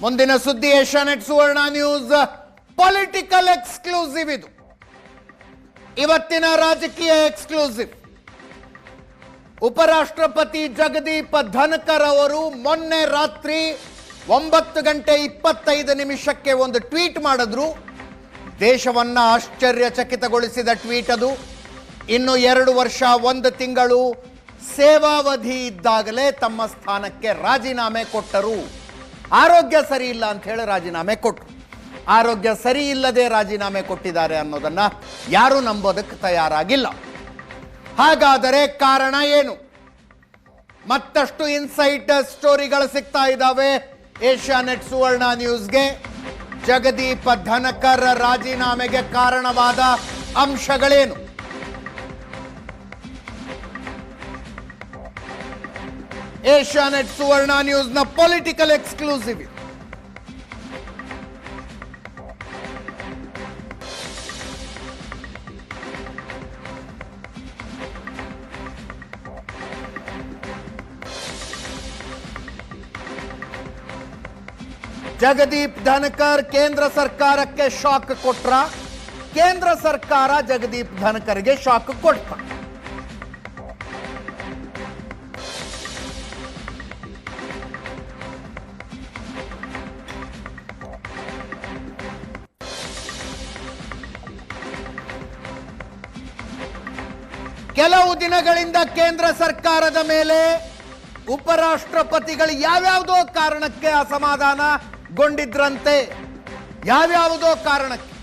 ಮುಂದಿನ ಸುದ್ದಿ Asianet Suvarna news. Political exclusive ಇದು. ಇವತ್ತಿನ ರಾಜಕೀಯ ಎಕ್ಸ್ಕ್ಲೂಸಿವ್ ಉಪರಾಷ್ಟ್ರಪತಿ ಜಗದೀಪ್ ಧನ್ಕರ್ ಅವರು ಮೊನ್ನೆ ರಾತ್ರಿ ಒಂಬತ್ತು ಗಂಟೆ ಇಪ್ಪತ್ತೈದು ನಿಮಿಷಕ್ಕೆ ಒಂದು ಟ್ವೀಟ್ ಮಾಡಿದ್ರು. ದೇಶವನ್ನ ಆಶ್ಚರ್ಯಚಕಿತಗೊಳಿಸಿದ ಟ್ವೀಟ್ ಅದು. ಇನ್ನು ಎರಡು ವರ್ಷ, ಒಂದು ತಿಂಗಳು ಸೇವಾವಧಿ ಇದ್ದಾಗಲೇ ತಮ್ಮ ಸ್ಥಾನಕ್ಕೆ ರಾಜೀನಾಮೆ ಕೊಟ್ಟರು. ಆರೋಗ್ಯ ಸರಿ ಇಲ್ಲ ಅಂತ ಹೇಳಿ ರಾಜೀನಾಮೆ ಕೊಟ್ಟರು ಆರೋಗ್ಯ ಸರಿ ಇಲ್ಲದೆ ರಾಜೀನಾಮೆ ಕೊಟ್ಟಿದ್ದಾರೆ ಅನ್ನೋದನ್ನ ಯಾರೂ ನಂಬೋದಕ್ಕೆ ತಯಾರಾಗಿಲ್ಲ. ಹಾಗಾದರೆ ಕಾರಣ ಏನು? ಮತ್ತಷ್ಟು ಇನ್ಸೈಟ್ ಸ್ಟೋರಿಗಳು ಸಿಗ್ತಾ ಇದ್ದಾವೆ. ಏಷ್ಯಾನೆಟ್ ಸುವರ್ಣ ನ್ಯೂಸ್ಗೆ ಜಗದೀಪ ಧನಕರ್ ರಾಜೀನಾಮೆಗೆ ಕಾರಣವಾದ ಅಂಶಗಳೇನು? ಏಷ್ಯಾನೆಟ್ ಸುವರ್ಣ ನ್ಯೂಸ್ನ ಪೊಲಿಟಿಕಲ್ ಎಕ್ಸ್ಕ್ಲೂಸಿವ್ ಇದು. ಜಗದೀಪ್ ಧನಕರ್ ಕೇಂದ್ರ ಸರ್ಕಾರಕ್ಕೆ ಶಾಕ್ ಕೊಟ್ರ ಕೇಂದ್ರ ಸರ್ಕಾರ ಜಗದೀಪ್ ಧನಕರ್ಗೆ ಶಾಕ್ ಕೊಟ್ಟ ದಿನಗಳಿಂದ ಕೇಂದ್ರ ಸರ್ಕಾರದ ಮೇಲೆ ಉಪರಾಷ್ಟ್ರಪತಿಗಳು ಯಾವ್ಯಾವುದೋ ಕಾರಣಕ್ಕೆ ಅಸಮಾಧಾನಗೊಂಡಿದ್ರಂತೆ? ಯಾವ್ಯಾವುದೋ ಕಾರಣಕ್ಕೆ?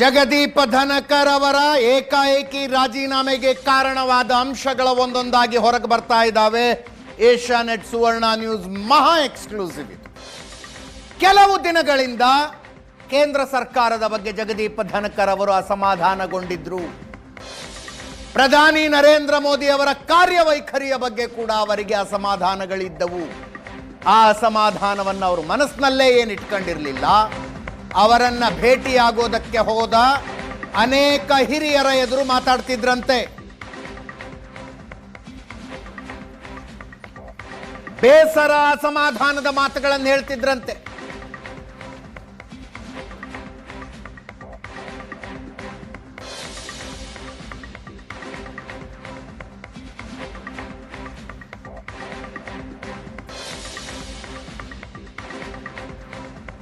ಜಗದೀಪ್ ಧನಕರ್ ಅವರ ಏಕಾಏಕಿ ರಾಜೀನಾಮೆಗೆ ಕಾರಣವಾದ ಅಂಶಗಳ ಒಂದೊಂದಾಗಿ ಹೊರಗೆ ಬರ್ತಾ ಇದ್ದಾವೆ. ಏಷ್ಯಾನೆಟ್, ಸುವರ್ಣ ನ್ಯೂಸ್ ಮಹಾ ಎಕ್ಸ್ಕ್ಲೂಸಿವ್ ಇದು ಕೆಲವು ದಿನಗಳಿಂದ ಕೇಂದ್ರ ಸರ್ಕಾರದ ಬಗ್ಗೆ ಜಗದೀಪ ಧನಕರ್ ಅವರು ಅಸಮಾಧಾನಗೊಂಡಿದ್ರು. ಪ್ರಧಾನಿ ನರೇಂದ್ರ ಮೋದಿ ಅವರ ಕಾರ್ಯವೈಖರಿಯ ಬಗ್ಗೆ ಕೂಡ ಅವರಿಗೆ ಅಸಮಾಧಾನಗಳಿದ್ದವು. ಆ ಅಸಮಾಧಾನವನ್ನು ಅವರು ಮನಸ್ಸಿನಲ್ಲೇ ಏನು ಇಟ್ಕೊಂಡಿರಲಿಲ್ಲ ಅವರನ್ನ ಭೇಟಿಯಾಗೋದಕ್ಕೆ ಹೋದ ಅನೇಕ ಹಿರಿಯರ ಎದುರು ಮಾತಾಡ್ತಿದ್ರಂತೆ. ಬೇಸರ ಅಸಮಾಧಾನದ ಮಾತುಗಳನ್ನು ಹೇಳ್ತಿದ್ರಂತೆ.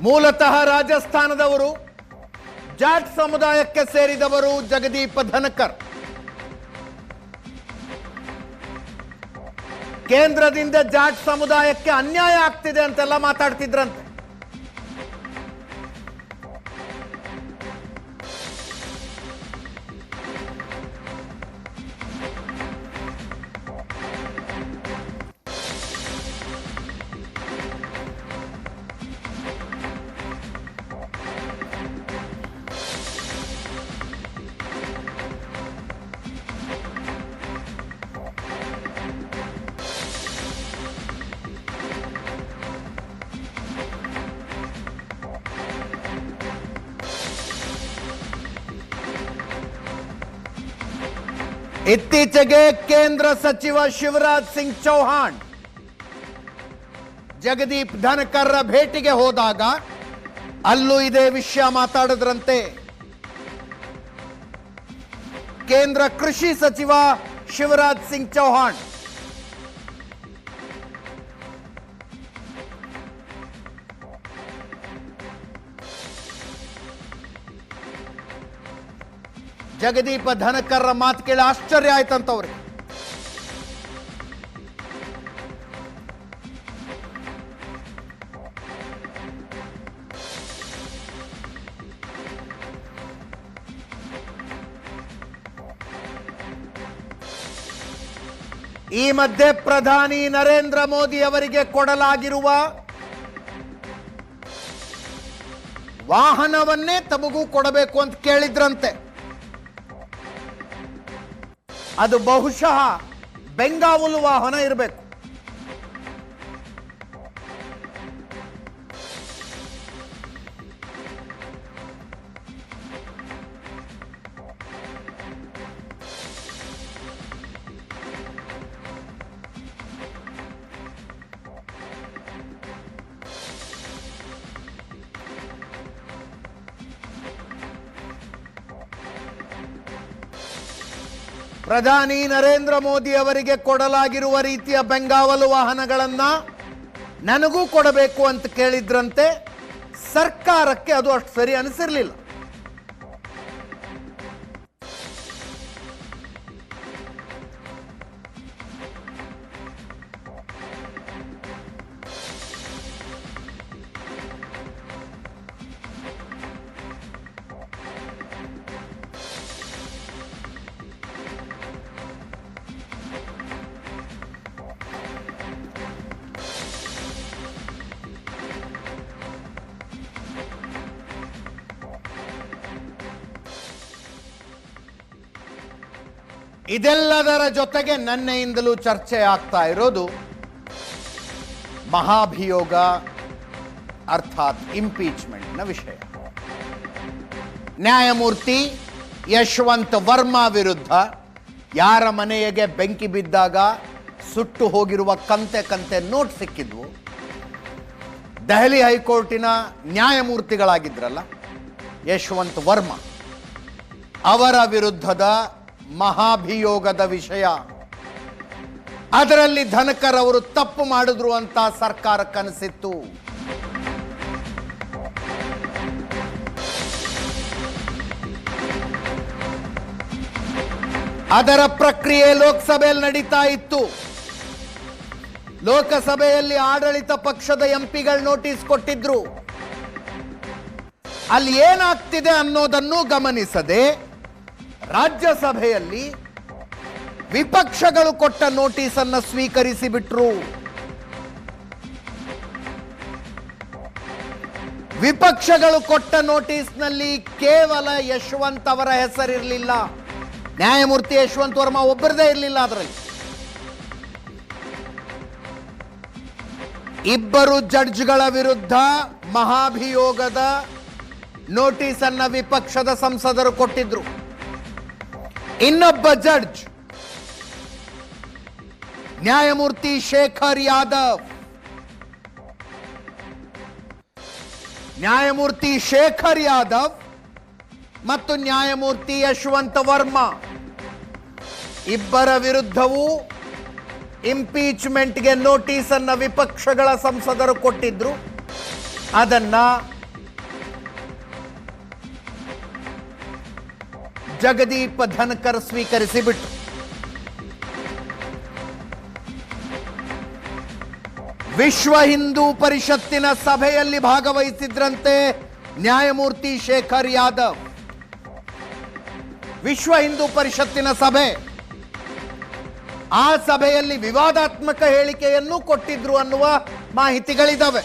ಮೂಲತಃ ರಾಜಸ್ಥಾನದವರು ಜಾಟ್ ಸಮುದಾಯಕ್ಕೆ ಸೇರಿದವರು ಜಗದೀಪ ಧನಕರ್. ಕೇಂದ್ರದಿಂದ ಜಾಟ್ ಸಮುದಾಯಕ್ಕೆ ಅನ್ಯಾಯ ಆಗ್ತಿದೆ ಅಂತೆಲ್ಲ ಮಾತಾಡ್ತಿದ್ರಂತೆ. ಇತ್ತೀಚೆಗೆ ಕೇಂದ್ರ ಸಚಿವ ಶಿವರಾಜ್ ಸಿಂಗ್ ಚೌಹಾಣ್ ಜಗದೀಪ್ ಧನಕರ್ರ ಭೇಟಿಗೆ ಹೋದಾಗ ಅಲ್ಲೂ ಇದೇ ವಿಷಯ ಮಾತಾಡಿದ್ರಂತೆ. ಕೇಂದ್ರ ಕೃಷಿ ಸಚಿವ ಶಿವರಾಜ್ ಸಿಂಗ್ ಚೌಹಾಣ್ ಜಗದೀಪ ಧನಕರ್ರ ಮಾತು ಕೇಳಿ ಆಶ್ಚರ್ಯ ಆಯ್ತಂತವ್ರಿಗೆ ಈ ಮಧ್ಯೆ ಪ್ರಧಾನಿ ನರೇಂದ್ರ ಮೋದಿ ಅವರಿಗೆ ಕೊಡಲಾಗಿರುವ ವಾಹನವನ್ನೇ ತಮಗೂ ಕೊಡಬೇಕು ಅಂತ ಕೇಳಿದ್ರಂತೆ. ಅದು ಬಹುಶಃ ಬೆಂಗಾವುಲುವ ವಾಹನ ಇರಬೇಕು. ಪ್ರಧಾನಿ ನರೇಂದ್ರ ಮೋದಿ ಅವರಿಗೆ ಕೊಡಲಾಗಿರುವ ರೀತಿಯ ಬೆಂಗಾವಲು ವಾಹನಗಳನ್ನ ನನಗೂ ಕೊಡಬೇಕು ಅಂತ ಕೇಳಿದ್ರಂತೆ ಸರ್ಕಾರಕ್ಕೆ ಅದು ಅಷ್ಟು ಸರಿ ಅನಿಸಿರ್ಲಿಲ್ಲ. ಇದೆಲ್ಲದರ ಜೊತೆಗೆ ನನ್ನೆಯಿಂದಲೂ ಚರ್ಚೆ ಆಗ್ತಾ ಇರೋದು ಮಹಾಭಿಯೋಗ ಅರ್ಥಾತ್ ಇಂಪೀಚ್ಮೆಂಟ್ನ ವಿಷಯ. ನ್ಯಾಯಮೂರ್ತಿ ಯಶವಂತ್ ವರ್ಮಾ ವಿರುದ್ಧ ಯಾರ ಮನೆಗೆ ಬೆಂಕಿ ಬಿದ್ದಾಗ ಸುಟ್ಟು ಹೋಗಿರುವ ಕಂತೆ ಕಂತೆ ನೋಟ್ ಸಿಕ್ಕಿದ್ವು. ದೆಹಲಿ ಹೈಕೋರ್ಟಿನ ನ್ಯಾಯಮೂರ್ತಿಗಳಾಗಿದ್ರಲ್ಲ ಯಶವಂತ್ ವರ್ಮಾ ಅವರ ವಿರುದ್ಧದ ಮಹಾಭಿಯೋಗದ ವಿಷಯ. ಅದರಲ್ಲಿ ಧನಕರ್ ಅವರು ತಪ್ಪು ಮಾಡಿದ್ರು ಅಂತ ಸರ್ಕಾರ ಕನಸಿತ್ತು ಅದರ ಪ್ರಕ್ರಿಯೆ ಲೋಕಸಭೆಯಲ್ಲಿ ನಡೀತಾ ಇತ್ತು. ಲೋಕಸಭೆಯಲ್ಲಿ ಆಡಳಿತ ಪಕ್ಷದ ಎಂಪಿಗಳು ನೋಟಿಸ್ ಕೊಟ್ಟಿದ್ರು. ಅಲ್ಲಿ ಏನಾಗ್ತಿದೆ ಅನ್ನೋದನ್ನು ಗಮನಿಸದೆ ರಾಜ್ಯಸಭೆಯಲ್ಲಿ ವಿಪಕ್ಷಗಳು ಕೊಟ್ಟ ನೋಟಿಸ್ ಅನ್ನು ಸ್ವೀಕರಿಸಿ ಬಿಟ್ರು ವಿಪಕ್ಷಗಳು ಕೊಟ್ಟ ನೋಟಿಸ್ನಲ್ಲಿ ಕೇವಲ ಯಶವಂತ್ ಅವರ ಹೆಸರಿರಲಿಲ್ಲ. ನ್ಯಾಯಮೂರ್ತಿ ಯಶವಂತ್ ವರ್ಮಾ ಒಬ್ಬರದೇ ಇರಲಿಲ್ಲ ಅದರಲ್ಲಿ. ಇಬ್ಬರು ಜಡ್ಜ್ಗಳ ವಿರುದ್ಧ ಮಹಾಭಿಯೋಗದ ನೋಟಿಸ್ ಅನ್ನ ವಿಪಕ್ಷದ ಸಂಸದರು ಕೊಟ್ಟಿದ್ರು. ಇನ್ನೊಬ್ಬ ಜಡ್ಜ್. ನ್ಯಾಯಮೂರ್ತಿ ಶೇಖರ್ ಯಾದವ್. ನ್ಯಾಯಮೂರ್ತಿ ಶೇಖರ್ ಯಾದವ್ ಮತ್ತು ನ್ಯಾಯಮೂರ್ತಿ ಯಶವಂತ ವರ್ಮಾ. ಇಬ್ಬರ ವಿರುದ್ಧವೂ ಇಂಪೀಚ್ಮೆಂಟ್ಗೆ ನೋಟಿಸ್ ಅನ್ನ ವಿಪಕ್ಷಗಳ ಸಂಸದರು ಕೊಟ್ಟಿದ್ರು. ಅದನ್ನ ಜಗದೀಪ್ ಧನ್ಕರ್ ಸ್ವೀಕರಿಸಿ ಬಿಟ್ರು ವಿಶ್ವ ಹಿಂದೂ ಪರಿಷತ್ತಿನ ಸಭೆಯಲ್ಲಿ ಭಾಗವಹಿಸಿದ್ರಂತೆ ನ್ಯಾಯಮೂರ್ತಿ ಶೇಖರ್ ಯಾದವ್. ವಿಶ್ವ ಹಿಂದೂ ಪರಿಷತ್ತಿನ ಸಭೆ. ಆ ಸಭೆಯಲ್ಲಿ ವಿವಾದಾತ್ಮಕ ಹೇಳಿಕೆಯನ್ನು ಕೊಟ್ಟಿದ್ರು ಅನ್ನುವ ಮಾಹಿತಿಗಳಿದ್ದಾವೆ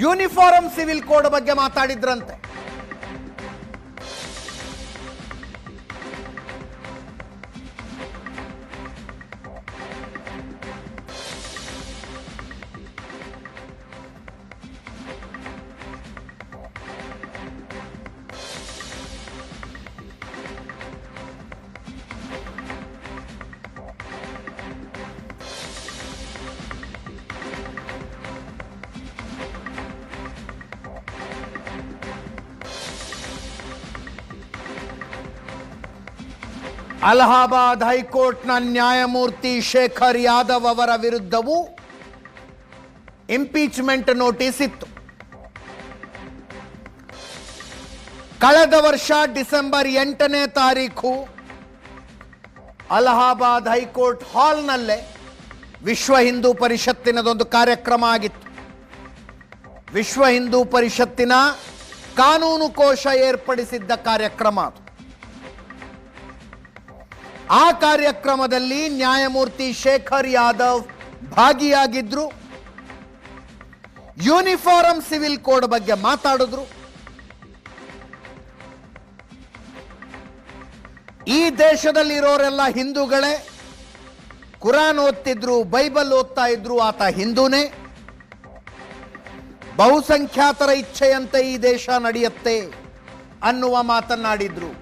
ಯೂನಿಫಾರ್ಮ್ ಸಿವಿಲ್ ಕೋಡ್ ಬಗ್ಗೆ ಮಾತಾಡಿದ್ರಂತೆ. ಅಲಹಾಬಾದ್ ಹೈಕೋರ್ಟ್ನ ನ್ಯಾಯಮೂರ್ತಿ ಶೇಖರ್ ಯಾದವ್ ಅವರ ವಿರುದ್ಧವೂ ಇಂಪೀಚ್ಮೆಂಟ್ ನೋಟಿಸ್ ಇತ್ತು. ಕಳೆದ ವರ್ಷ ಡಿಸೆಂಬರ್ ಎಂಟನೇ ತಾರೀಕು ಅಲಹಾಬಾದ್ ಹೈಕೋರ್ಟ್ ಹಾಲ್ನಲ್ಲೇ ವಿಶ್ವ ಹಿಂದೂ ಪರಿಷತ್ತಿನದೊಂದು ಕಾರ್ಯಕ್ರಮ ಆಗಿತ್ತು. ವಿಶ್ವ ಹಿಂದೂ ಪರಿಷತ್ತಿನ ಕಾನೂನು ಕೋಶ ಏರ್ಪಡಿಸಿದ್ದ ಕಾರ್ಯಕ್ರಮ ಅದು. ಆ ಕಾರ್ಯಕ್ರಮದಲ್ಲಿ ನ್ಯಾಯಮೂರ್ತಿ ಶೇಖರ್ ಯಾದವ್ ಭಾಗಿಯಾಗಿದ್ರು. ಯೂನಿಫಾರಂ ಸಿವಿಲ್ ಕೋಡ್ ಬಗ್ಗೆ ಮಾತಾಡಿದ್ರು. ಈ ದೇಶದಲ್ಲಿರೋರೆಲ್ಲ ಹಿಂದೂಗಳೇ, ಕುರಾನ್ ಓದ್ತಿದ್ರು, ಬೈಬಲ್ ಓದ್ತಾ ಇದ್ರು, ಆತ ಹಿಂದೂನೇ. ಬಹುಸಂಖ್ಯಾತರ ಇಚ್ಛೆಯಂತೆ ಈ ದೇಶ ನಡೆಯುತ್ತೆ ಅನ್ನುವ ಮಾತನ್ನಾಡಿದ್ರು.